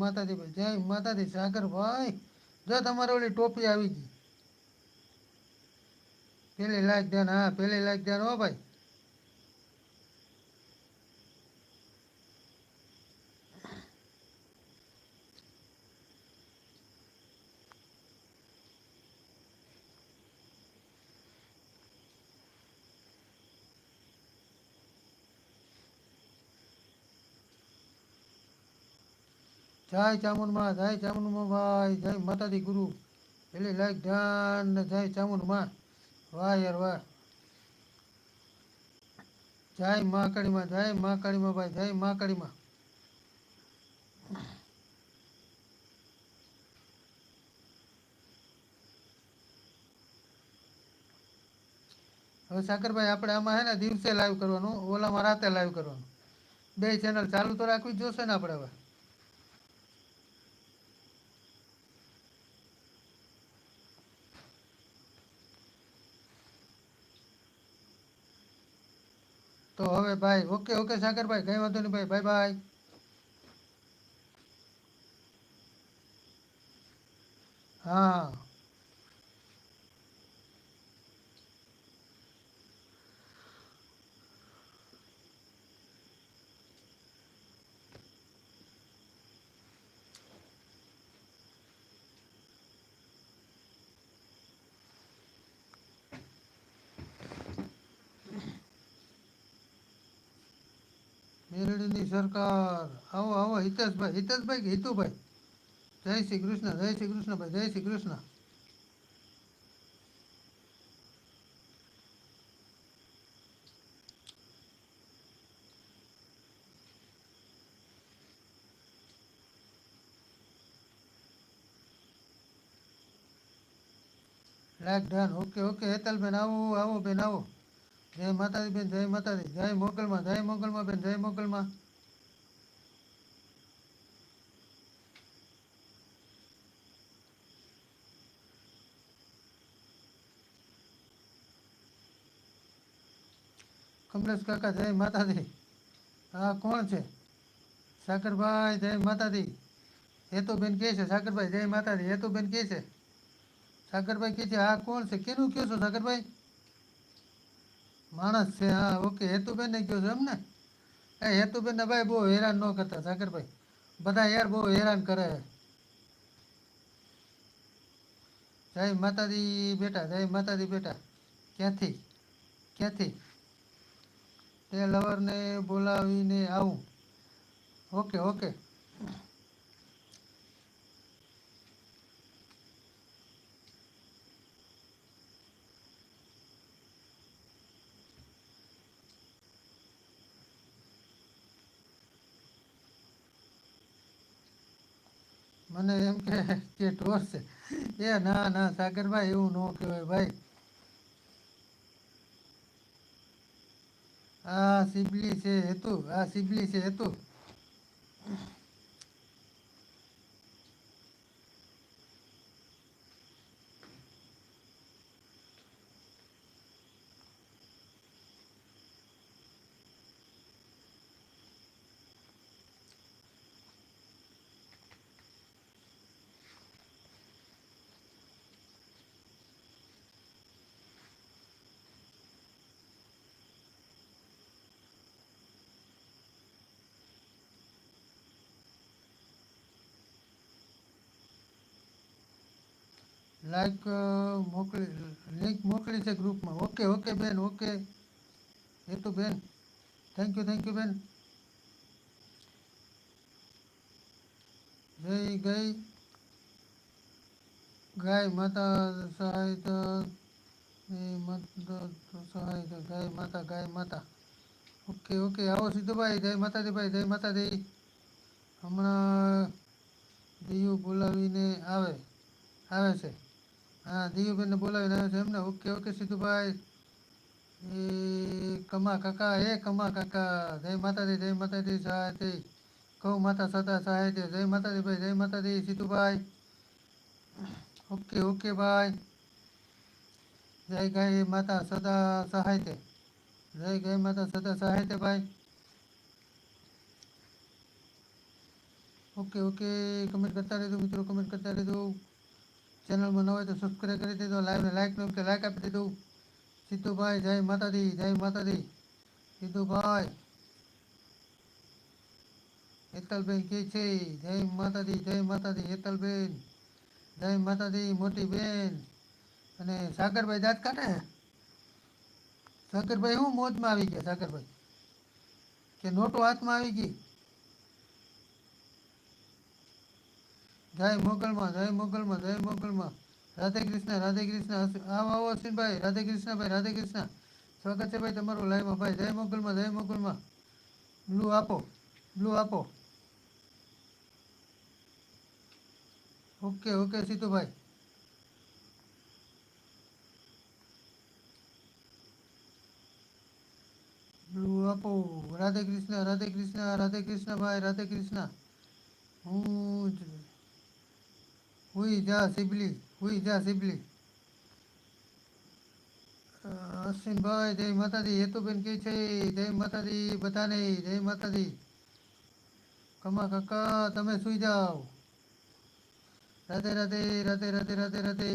માતાજી ભાઈ જય માતાજી સાગરભાઈ જો તમારે ઓલી ટોપી આવી ગઈ. પેલી લાઈક ધ્યાન હા, પેલી લાઈક ધ્યાન હો ભાઈ. જય ચામુંડમાં જય ચામુંડમાં જય માતાજી ગુરુ. પેલી લાઈક ધ્યાન જય ચામુંડમાં વાહ યાર વાહ. જય મા કાળીમાં જય મા કાળીમાં ભાઈ, જય મા. કાળીમાં હવે સાકરભાઈ, આપણે આમાં હે ને દિવસે લાઈવ કરવાનું, ઓલામાં રાતે લાઈવ કરવાનું. બે ચેનલ ચાલુ તો રાખવી જ જોશે ને આપણે હવે. હવે ભાઈ ઓકે ઓકે સાગરભાઈ કઈ વાંધો નહીં ભાઈ બાય બાય હા. મેરડીની સરકાર. આવો આવો, હિતેશભાઈ હિતેશભાઈ હિતુભાઈ. જય શ્રી કૃષ્ણ, જય શ્રી કૃષ્ણ ભાઈ જય Shri Krishna. Like done okay okay, Hetalben, આવો આવો, બેન, આવો. જય માતાજી બેન, જય માતાજી. જય મોગલમાં જય મોગલમાં બેન, જય મોગલમાં કમલેશ કાકા, જય માતાજી. હા કોણ છે? સાકરભાઈ, જય માતાજી. હેતુબેન કે છે? સાકરભાઈ, જય માતાજી. હેતુબેન કે છે? સાકરભાઈ કે છે હા કોણ છે? કેનું કયો છો સાગરભાઈ માણસ છે, હા, ઓકે, હેતુબેન કયો છો એમ ને? એ હેતુબેન ભાઈ બહુ હેરાન ન કરતા, સાગરભાઈ. બધા યાર બહુ હેરાન કરે. જય માતાજી બેટા, જય માતાજી બેટા. ક્યાંથી? ક્યાંથી? તે લવરને બોલાવીને આવું. Okay okay. મને એમ કે કે છે એ ના ના, સાગરભાઈ, એવું ન કહેવાય ભાઈ. આ સિબલી છે હેતુ, આ સિબલી છે હેતુ. લાઈક મોકલી લિંક મોકલી છે ગ્રુપમાં ઓકે ઓકે બેન ઓકે એ તો બેન થેન્ક યુ થેન્ક યુ બેન જય ગઈ ગાય માતા સહાયતા એ મત સહાયતા ગાય માતા ગાય માતા ઓકે ઓકે આવો સીધુભાઈ જય માતાજી ભાઈ જય માતાજી હમણાં દિયુ બોલાવીને આવે આવે છે. હા, દિયુબેનને બોલાવીને આવે છે એમને. ઓકે ઓકે સીધુભાઈ એ કમા કાકા એ કમા કાકા. જય માતાજી જય માતાજી સહાયતી કૌ માતા સદા સહાયતી જય માતાજી ભાઈ, જય માતાજી સીધુભાઈ ઓકે ઓકે ભાઈ. જય ગાય માતા સદા સહાયતે જય ગાય માતા સદા સહાયતે ભાઈ. Okay okay. કમેન્ટ કરતા રહેજો મિત્રો, કમેન્ટ કરતા રહેજો. ચેનલમાં ન હોય તો સબસ્ક્રાઈબ કરી દેજો લાઈવને લાઈકનું તો લાઈક આપી દીધું સીતુભાઈ જય માતાજી જય માતાજી. સીતુભાઈ હેતલબેન કે છે, જય માતાજી જય માતાજી, હેતલબેન. જય માતાજી, મોટી બેન. અને સાગરભાઈ દાંત કાઢે સાગરભાઈ શું મોજમાં આવી ગયા, સાગરભાઈ. કે નોટો હાથમાં આવી ગઈ. જય મોગલમાં જય મોગલમાં જય મોગલમાં રાધે કૃષ્ણ રાધે કૃષ્ણ અશ્વિ- આવો આવો અશ્વિનભાઈ રાધે કૃષ્ણ ભાઈ રાધે કૃષ્ણ સ્વાગત છે ભાઈ તમારું લાઈવમાં ભાઈ જય મોગલમાં જય મોગલમાં બ્લુ આપો બ્લુ આપો ઓકે ઓકે સીતુભાઈ બ્લુ આપો રાધે કૃષ્ણ રાધે કૃષ્ણ રાધે કૃષ્ણ ભાઈ રાધે કૃષ્ણ હું જ હુઈ જા સિબલી હુઈ જા સિબલી અશ્વિનભાઈ જય માતાજી હેતુબેન કે છે જય માતાજી બધાને જય માતાજી કમા કાકા તમે સુઈ જાઓ રાધે રાધે રાધે રાધે રાધે રાધે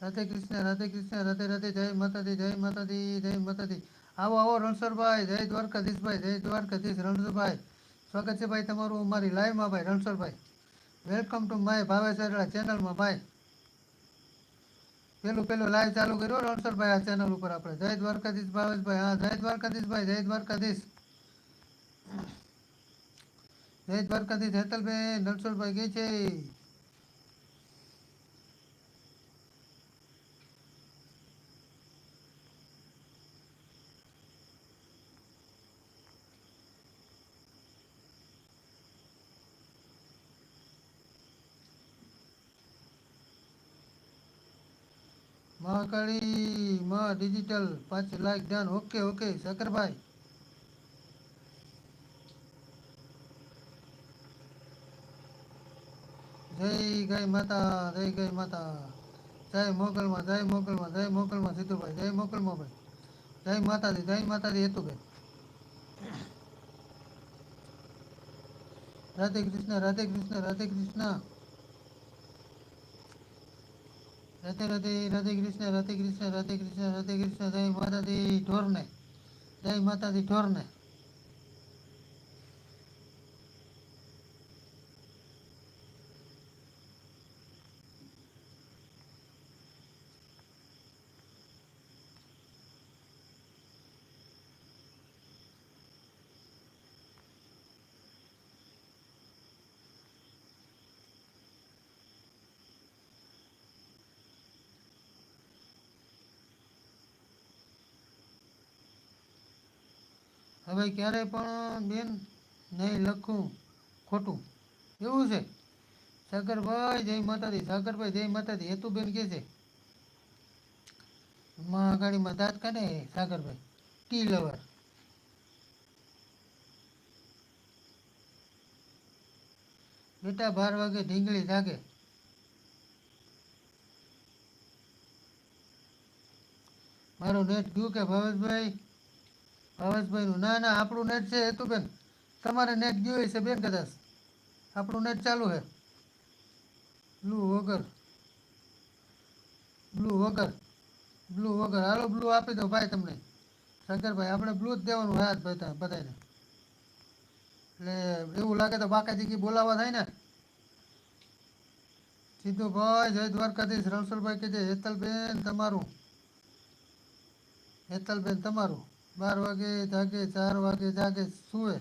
રાધે કૃષ્ણ રાધે કૃષ્ણ રાધે રાધે જય માતાજી જય માતાજી જય માતાજી આવો આવો રણછોડભાઈ જય દ્વારકાધીશભાઈ જય દ્વારકાધીશ રણછોડભાઈ સ્વાગત છે ભાઈ તમારું અમારી લાઈવમાં ભાઈ, Ranchhodbhai. Welcome to my Bhavesh ચેનલમાં ભાઈ. પેલું પેલું લાઈવ ચાલુ કર્યો, રણછોડભાઈ, આ ચેનલ ઉપર આપણે. જય દ્વારકાધીશ ભાવેશભાઈ. હા, જય દ્વારકાધીશભાઈ, જય દ્વારકાધીશ. જય દ્વારકાધીશ હેતલભાઈ રણછોડભાઈ કે છે. મહાકાળી માં ડિજિટલ પાંચ લાખ ડન ઓકે ઓકે શકરભાઈ જય ગઈ માતા, જય ગઈ માતા. જય મોકલમાં જય મોકલમાં જય મોકલમાં સીધુભાઈ જય મોકલમાં ભાઈ. જય માતાજી જય માતાજી, હેતુભાઈ. રાધે કૃષ્ણ રાધે કૃષ્ણ રાધે કૃષ્ણ. રાધે રાધે રાધે કૃષ્ણ રાધે કૃષ્ણ રાધે કૃષ્ણ રાધે કૃષ્ણ જય માતાજી ઢોરને, જય માતાજી ઢોરને. હવે ક્યારે પણ બેન નહીં લખું, ખોટું. એવું છે? સાગરભાઈ, જય માતાજી. સાગરભાઈ, જય માતાજી. હેતુબેન કે છે? માં ગાડીમાં દાંત કાઢે સાગરભાઈ ટી લવર? બેટા, બાર વાગે ઢીંગળી જાગે. મારું નેટ ગયું કે ભાવેશભાઈ? ભાવેશભાઈનું ના ના, આપણું નેટ છે હેતુબેન. તમારે નેટ ગયું છે બેન કદાચ. આપણું નેટ ચાલુ છે. બ્લુ વગર. બ્લુ વગર. બ્લુ વગર. હાલો બ્લુ આપી દો ભાઈ તમને. શંકરભાઈ, આપણે બ્લુ જ દેવાનું હાથ બધા બધાને એટલે એવું લાગે તો બાકા જીકી બોલાવા થાય ને. સીધું ભાઈ, જય દ્વારકાધીશ. રણછોડભાઈ છે હેતલબેન તમારું. હેતલબેન તમારું. બાર વાગે જાગે, ચાર વાગે જાગે, સુવે.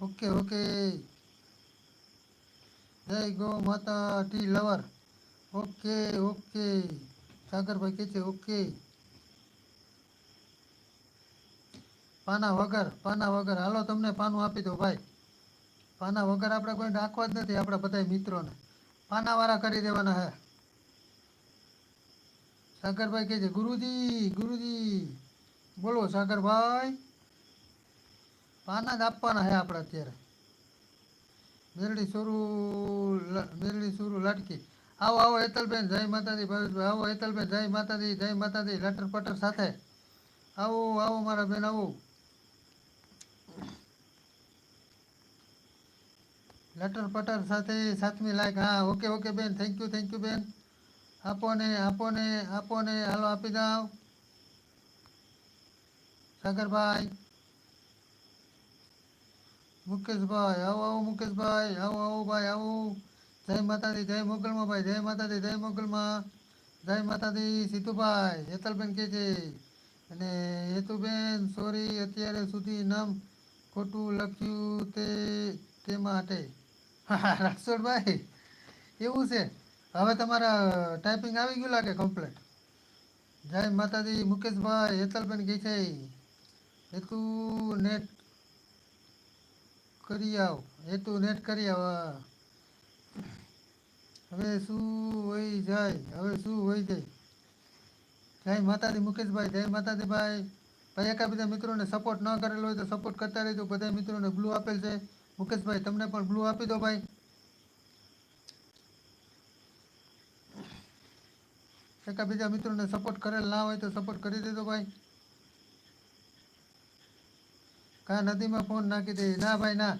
Okay okay. જય ગો માતા tea lover. Okay okay. Sagarbhai કે છે, ઓકે. પાના વગર પાના વગર. હાલો, તમને પાનું આપી દો ભાઈ. પાના વગર આપણે કોઈ નાખવા જ નથી આપણા બધા મિત્રોને. પાનાવાળા કરી દેવાના હે. શંકરભાઈ કહે છે, ગુરુજી ગુરુજી. બોલો શંકરભાઈ પાના જ આપવાના છે આપણે અત્યારે. મેરડી સુરુ મેરડી સુરુ લાટકી. આવો આવો હેતલબેન, જય માતાજી, ભાવેશભાઈ, આવો હેતલબેન, જય માતાજી જય માતાજી, લટર પટર સાથે. આવો આવો મારા બેન, આવો. લટર પટર સાથે સાતમી લાયક હા, ઓકે ઓકે બેન, થેન્ક યુ થેન્ક યુ બેન. આપો ને આપો હાલો આપી દાવ સાગરભાઈ. મુકેશભાઈ, આવો આવો મુકેશભાઈ, આવો આવો ભાઈ, આવો. જય માતાજી, જય મોગલમાં ભાઈ, જય માતાજી, જય મોગલમાં જય માતાજી, સીતુભાઈ, હેતલબેન કે છે. અને હેતુબેન, સોરી, અત્યારે સુધી નામ ખોટું લખ્યું તે તે માટે રણછોડભાઈ એવું છે. હવે તમારા ટાઈપિંગ આવી ગયું લાગે કમ્પ્લેટ જય માતાજી, મુકેશભાઈ, હેતલબેન કે છે, હેતુ નેટ કરી આવ. હેતુ નેટ કરી આવ હવે શું હોય જાય? હવે શું હોય જાય? જય માતાજી, મુકેશભાઈ, જય માતાજી ભાઈ ભાઈ એકા બીજા મિત્રોને સપોર્ટ ન કરેલો હોય તો સપોર્ટ કરતા રહેજો. બધા મિત્રોને બ્લુ આપેલ છે. મુકેશભાઈ, તમને પણ બ્લુ આપી દો ભાઈ. એકા બીજા મિત્રોને સપોર્ટ કરેલ ના હોય તો સપોર્ટ કરી દેજો ભાઈ. કા નદીમાં ફોન નાખી દે? ના ભાઈ, ના.